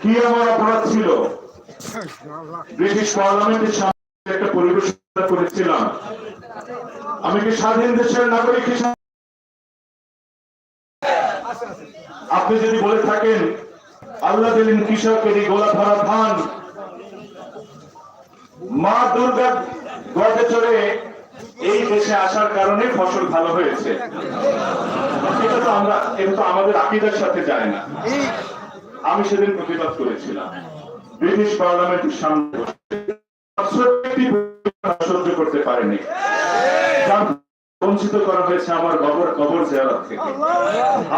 কি আমার অপরাধ ছিল? ব্রিটিশ পার্লামেন্টের সামনে একটা পরিবেশনা করেছিলাম। আমি কি স্বাধীন দেশের নাগরিক আপনি যদি বলে থাকেন, আল্লাহ দিলেন কৃষকের এই গোলা ভরা ধান। মা দুর্গা গজে চড়ে এই দেশে আসার কারণে ফসল ভালো হয়েছে। এটা তো আমরা এটা তো আমাদের আকিদার সাথে যায় না। আমি সেদিন প্রতিবাদ করেছিলাম। ব্রিটিশ পার্লামেন্টের সামনে করতে পারেনি। বঞ্চিত করা হয়েছে আমার কবর কবর জিয়ারত থেকে।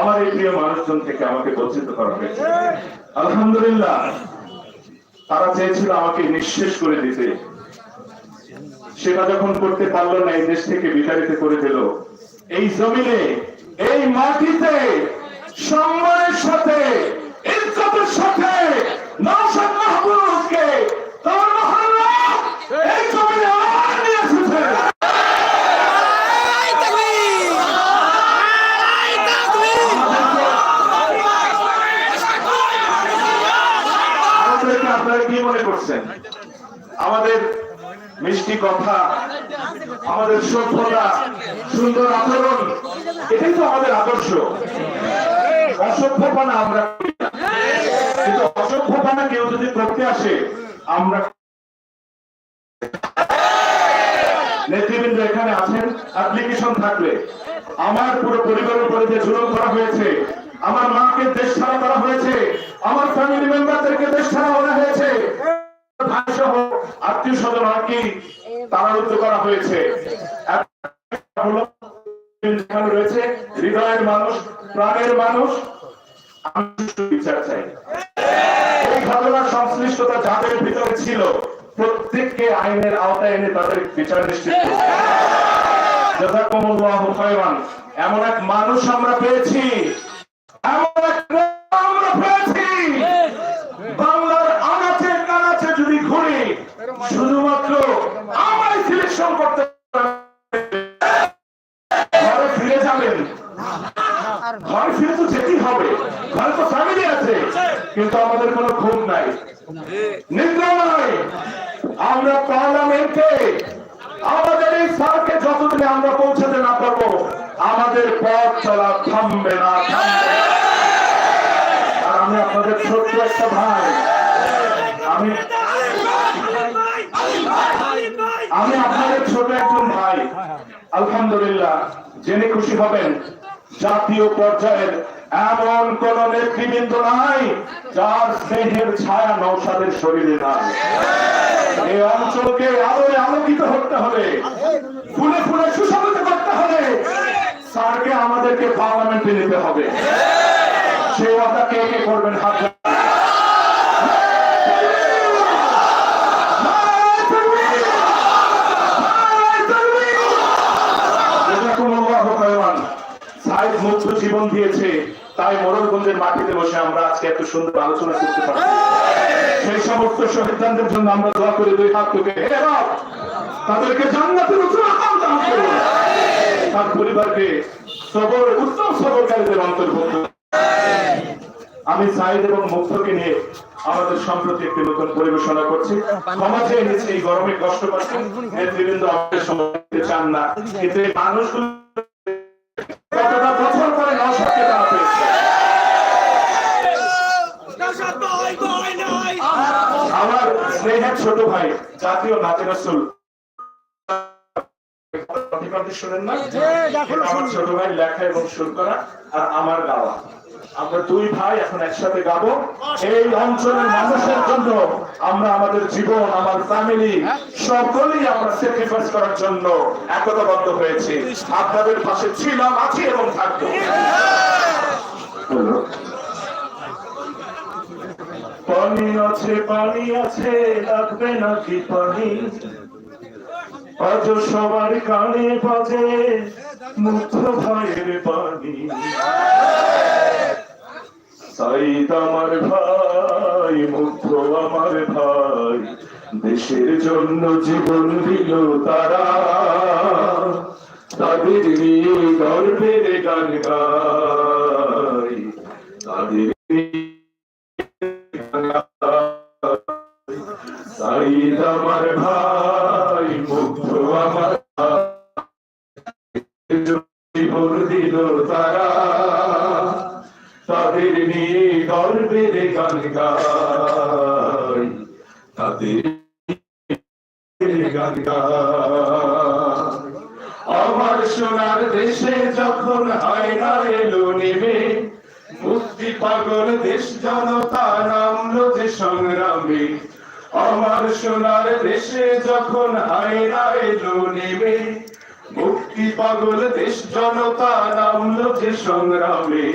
আমার এই প্রিয় মানুষজন থেকে আমাকে বঞ্চিত করা হয়েছে। আলহামদুলিল্লাহ, তারা চেয়েছিল আমাকে নিঃশেষ করে দিতে। সেটা যখন করতে পারল না, এই দেশ থেকে বিতাড়িত করে দিল। এই জমিনে, এই মাটিতে, সম্মানের সাথে সাথে নওশাদ মাহবুবকে তার মহল্লা এই জমিনে আবার নিয়ে এসেছে আপনারা কি মনে করছেন? আমাদের মিষ্টি কথা আমাদের সভ্যতা সুন্দর আচরণ এটাই তো আমাদের আদর্শ। অসভ্যপানা আমরা করি না। কিন্তু অসভ্যপানা কেউ যদি করতে আসে, আমরা নেতৃবৃন্দ এখানে আছেন অ্যাপ্লিকেশন থাকবে। আমার পুরো পরিবারের উপরে যে জুলুম করা হয়েছে, আমার মাকে দেশ ছাড়া করা হয়েছে, আমার ফ্যামিলি মেম্বারদেরকে দেশ ছাড়া করা হয়েছে ভাই সহ আত্মীয় স্বজন কি তাড়াহুড়ো করা হয়েছে। রয়েছে হৃদয়ের মানুষ, প্রাণের মানুষ। আমি বিচার চাই। যাদের ভিতরে ছিল প্রত্যেককে আইনের আওতায় এনে তাদের বিচার নিশ্চিত। এমন এক মানুষ আমরা পেয়েছি। এমন এক আমরা পেয়েছি। বাংলার আনাচে কানাচে যদি ঘুরি, শুধুমাত্র সিলেকশন করতে ঘরে ফিরে যাবেন। ফিরে তো যেতেই হবে। ঘরে তো ফ্যামিলি আছে। কিন্তু আমাদের কোনো ঘুম নাই। নিদ্রা আমরা পার্লামেন্টে আমাদের এই স্যারকে যতদিনে আমরা পৌঁছাতে না পারব, আমাদের পথ চলা থামবে না আমি আপনাদের ছোট্ট একটা ভাই। আমি আমি আপনাদের ছোট একজন ভাই। আলহামদুলিল্লাহ জেনে খুশি হবেন, জাতীয় পর্যায়ের এমন কোন নেতৃবৃন্দ নাই যার স্নেহের ছায়া নৌসাদের শরীরে নাই। এই অঞ্চলকে আলোয় আলোকিত করতে হবে ফুলে ফুলে সুশোভিত করতে হবে স্যারকে আমাদেরকে পার্লামেন্টে নিতে হবে। কে কে করবেন হাত জীবন দিয়েছে, তাই মোরলগঞ্জের মাটিতে বসে আমরা আজকে এত সুন্দর আলোচনা করতে পারি সেই সমস্ত শহীদদের জন্য আমরা দোয়া করি দুই হাত থেকে হে রব, তাদেরকে জান্নাতের উচ্চ আকাম দান করুন। তার পরিবারকে সবর উত্তম সবরকারীদের অন্তর্ভুক্ত। আমি সাইদ এবং মুক্তকে নিয়ে আমাদের সম্প্রতি একটি নতুন পরিবেশনা করছি। চেয়ে নিচ্ছে এই গরমে কষ্ট পাচ্ছেন নেতৃবৃন্দ আমাদের সময় চান না। এই মানুষগুলো কতটা বছর পরে নশাকে তারা পেয়েছে। আমার স্নেহের ছোট ভাই জাতীয় নাতি রসুল। শোনেন না? আমার ছোট ভাই লেখা এবং সুর করা আর আমার গাওয়া। আমরা দুই ভাই এখন একসাথে গাবো। এই অঞ্চলের মানুষের জন্য আমরা আমাদের জীবন আমার ফ্যামিলি সকলেই আমরা স্যাক্রিফাইস করার জন্য একতাবদ্ধ হয়েছি। আপনাদের পাশে ছিলাম আছি এবং থাকব। হলো পানি আছে পানি আছে, লাগবে নাকি পানি? আজ সবার কানে বাজে মুগ্ধ ভাইয়ের পানি সাইদ আমার ভাই, মুগ্ধ আমার ভাই, দেশের জন্য জীবন দিল তারা। তাদের গর্বের গান গাই, তাদের সাইদ আমার ভাই মুগ্ধ আমার জীবন দিল তারা, তাদের নিয়ে গর্বের গান গাই, তাদের গান আমার সোনার দেশে যখন হায়না এলো নেমে, মুক্তি পাগল দেশ জনতা নামলো যে সংগ্রামে। আমার সোনার দেশে যখন হায়না এলো নেমে মুক্তি পাগল দেশ জনতা নামলো যে সংগ্রামে।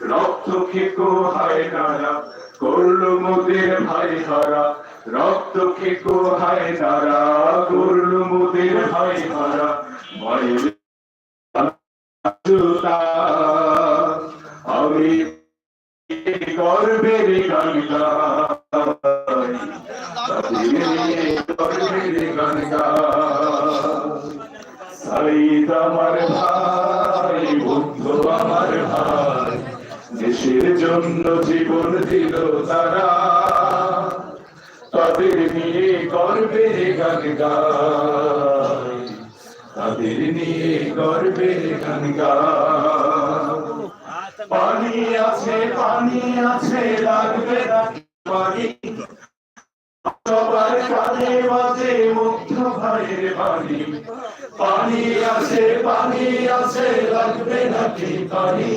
রক্ত খেকো হায়নারা করল মোদের ভাই হারা। রক্ত খেকো হায়নারা করল মোদের ভাই হারা। আমি গর্বের গান গাই সাইদ আমার ভাই বন্ধু আমার ভাই দেশের জন্য জীবন দিল তারা তাদের নিয়ে গর্বের গান গাই তাদের নিয়ে গর্বের গান পানি আছে পানি আছে, লাগবে পানি। সবার কানে বাজে মুগ্ধ ভাইয়ের বাণী। পানি আছে পানি আছে, লাগবে নাকি পানি?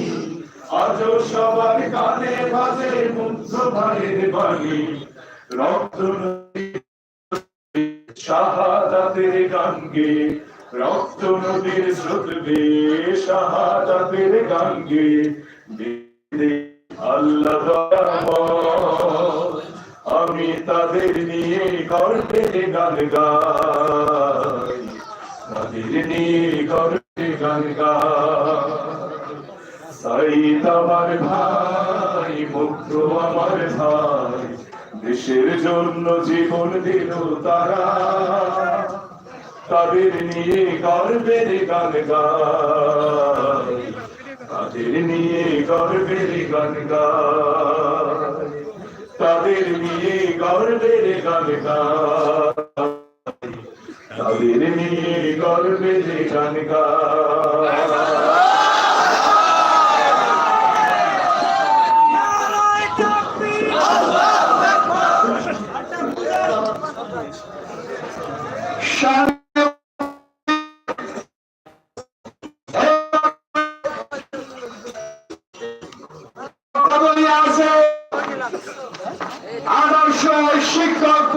আজও সবার কানে বাজে মুগ্ধ ভাইয়ের বাণী। রক্ত শাহাদাতের গান গে রক্ত নদীর স্রোত বে শাহাদাতের গান গে দে আল্লাহ তাদের নিয়ে গর্বের গান তাদের নিয়ে গর্বের গান গাই আমার ভাই, মুগ্ধ আমার ভাই, দেশের জন্য জীবন দিল তারা। তাদের নিয়ে গর্বের গান গাই তাদের নিয়ে গর্বের গান গাই তাদের নিয়ে গর্বের গান গাই তাদের নিয়ে গর্বের গান গাই আদর্শ শিক্ষকদের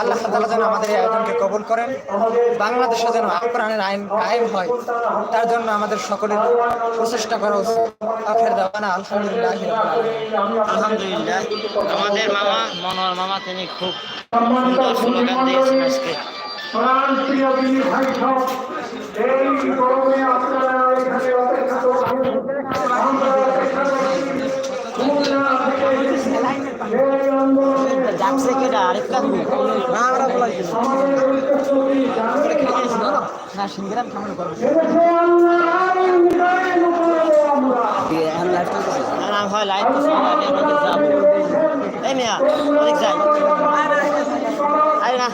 আল্লাহ তাআলা যেন আমাদের এই আয়োজনকে কবুল করেন। বাংলাদেশে যেন কোরআনের আইন কায়েম হয় তার জন্য আমাদের সকলের প্রচেষ্টা করা উচিত। আলহামদুলিল্লাহ আলহামদুলিল্লাহ আমাদের মামা মনোয়ার মামা তিনি খুব সুন্দর স্লোগান দিয়েছেন আজকে। এই গরমে আপনারা এখানে অপেক্ষা করছেন যাচ্ছে কেটা আরেক কাজ না আমরা জানেন না সিংগ্রাম সামনে করব না হয় অনেক এই অনেক যাই আরে না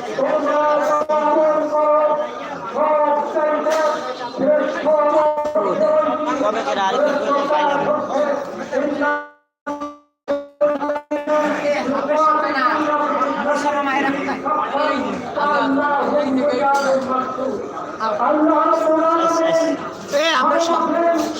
সব চাইতে অনেকের আর কি করলে পাইলাম